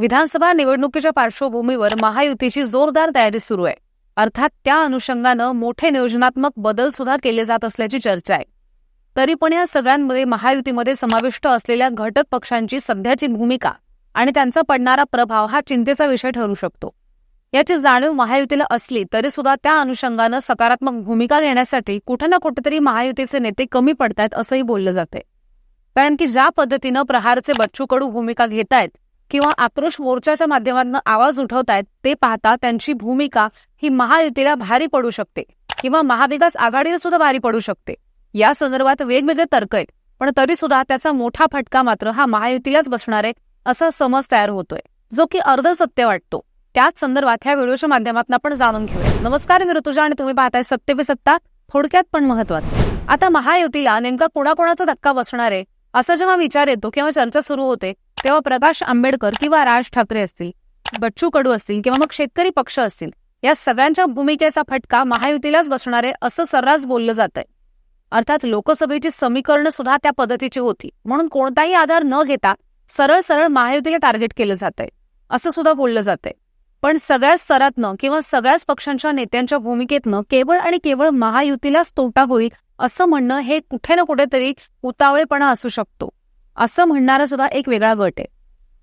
विधानसभा निवडणुकीच्या पार्श्वभूमीवर महायुतीची जोरदार तयारी सुरू आहे. अर्थात त्या अनुषंगानं मोठे नियोजनात्मक बदल सुद्धा केले जात असल्याची चर्चा आहे. तरी पण या सगळ्यांमध्ये महायुतीमध्ये समाविष्ट असलेल्या घटक पक्षांची सध्याची भूमिका आणि त्यांचा पडणारा प्रभाव हा चिंतेचा विषय ठरू शकतो. याची जाणीव महायुतीला असली तरी सुद्धा त्या अनुषंगानं सकारात्मक भूमिका घेण्यासाठी कुठे ना कुठेतरी महायुतीचे नेते कमी पडतायत असंही बोललं जाते कारण की ज्या पद्धतीनं प्रहारचे बच्चू कडू भूमिका घेतायत किंवा आक्रोश मोर्चाच्या माध्यमातून आवाज उठवतायत ते पाहता त्यांची भूमिका ही महायुतीला भारी पडू शकते किंवा महाविकास आघाडीला सुद्धा भारी पडू शकते. या संदर्भात वेगवेगळे तर्क आहेत पण तरी सुद्धा त्याचा मोठा फटका मात्र हा महायुतीलाच बसणार आहे असा समज तयार होतोय जो की अर्ध सत्य वाटतो. त्याच संदर्भात ह्या व्हिडिओच्या माध्यमातून आपण जाणून घेऊया. नमस्कार मी ऋतुजा आणि तुम्ही पाहताय सत्य पे सत्ता थोडक्यात पण महत्वाचं आता महायुतीला नेमका कोणाकोणाचा धक्का बसणार आहे असा जेव्हा विचार येतो किंवा चर्चा सुरू होते तेव्हा प्रकाश आंबेडकर किंवा राज ठाकरे असतील बच्चू कडू असतील किंवा मग शेतकरी पक्ष असतील या सगळ्यांच्या भूमिकेचा फटका महायुतीलाच बसणार आहे असं सर्रास बोललं जात आहे अर्थात लोकसभेची समीकरणं सुद्धा त्या पद्धतीची होती म्हणून कोणताही आधार न घेता सरळ सरळ महायुतीला टार्गेट केलं जात आहे असं सुद्धा बोललं जातंय. पण सगळ्याच स्तरातनं किंवा सगळ्याच पक्षांच्या नेत्यांच्या भूमिकेतनं केवळ आणि केवळ महायुतीलाच तोटा होईल असं म्हणणं हे कुठे ना कुठेतरी उतावळेपणा असू शकतो. असं म्हणणारा सुद्धा एक वेगळा गट आहे.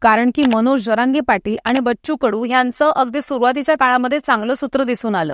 कारण की मनोज जरांगे पाटील आणि बच्चू कडू यांचं अगदी सुरुवातीच्या काळामध्ये चांगलं सूत्र दिसून आलं.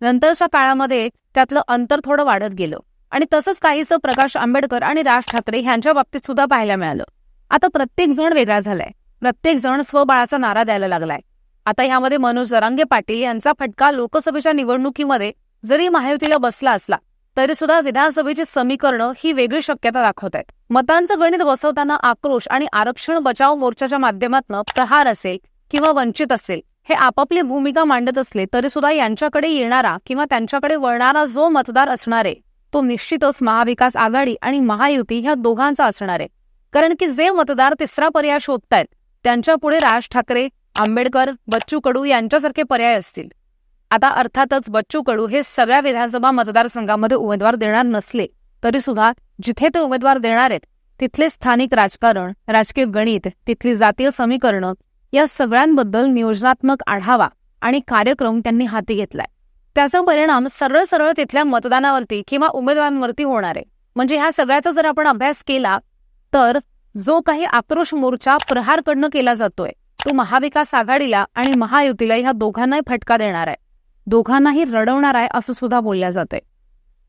नंतरच्या काळामध्ये त्यातलं अंतर थोडं वाढत गेलं. आणि तसंच काहीसं प्रकाश आंबेडकर आणि राज ठाकरे यांच्या बाबतीत सुद्धा पाहायला मिळालं. आता प्रत्येक जण वेगळा झालाय. प्रत्येक जण स्वबाळाचा नारा द्यायला लागलाय. आता यामध्ये मनोज जरांगे पाटील यांचा फटका लोकसभेच्या निवडणुकीमध्ये जरी महायुतीला बसला असला तरी सुद्धा विधानसभेची समीकरणं ही वेगळी शक्यता दाखवत आहेत मतांचं गणित बसवताना आक्रोश आणि आरक्षण बचाव मोर्चाच्या माध्यमातून प्रहार असेल किंवा वंचित असेल हे आपापली भूमिका मांडत असले तरी सुद्धा यांच्याकडे येणारा किंवा त्यांच्याकडे वळणारा जो मतदार असणार आहे तो निश्चितच महाविकास आघाडी आणि महायुती ह्या दोघांचा असणार आहे. कारण की जे मतदार तिसरा पर्याय शोधतायत त्यांच्या पुढे राज ठाकरे आंबेडकर बच्चू कडू यांच्यासारखे पर्याय असतील. आता अर्थातच बच्चू कडू हे सगळ्या विधानसभा मतदारसंघामध्ये उमेदवार देणार नसले तरी सुद्धा जिथे ते उमेदवार देणार आहेत तिथले स्थानिक राजकारण राजकीय गणित तिथली जातीय समीकरणं या सगळ्यांबद्दल नियोजनात्मक आढावा आणि कार्यक्रम त्यांनी हाती घेतलाय. त्याचा परिणाम सरळ सरळ तिथल्या मतदानावरती किंवा उमेदवारांवरती होणार आहे. म्हणजे ह्या सगळ्याचा जर आपण अभ्यास केला तर जो काही आक्रोश मोर्चा प्रहारकडनं केला जातोय तो महाविकास आघाडीला आणि महायुतीला ह्या दोघांनाही फटका देणार आहे. दोघांनाही रडवणार आहे असं सुद्धा बोलल्या जाते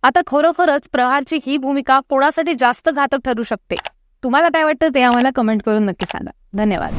आता खरोखरच प्रहारची ही भूमिका कोणासाठी जास्त घातक ठरू शकते? तुम्हाला काय वाटतं ते आम्हाला कमेंट करून नक्की सांगा. धन्यवाद.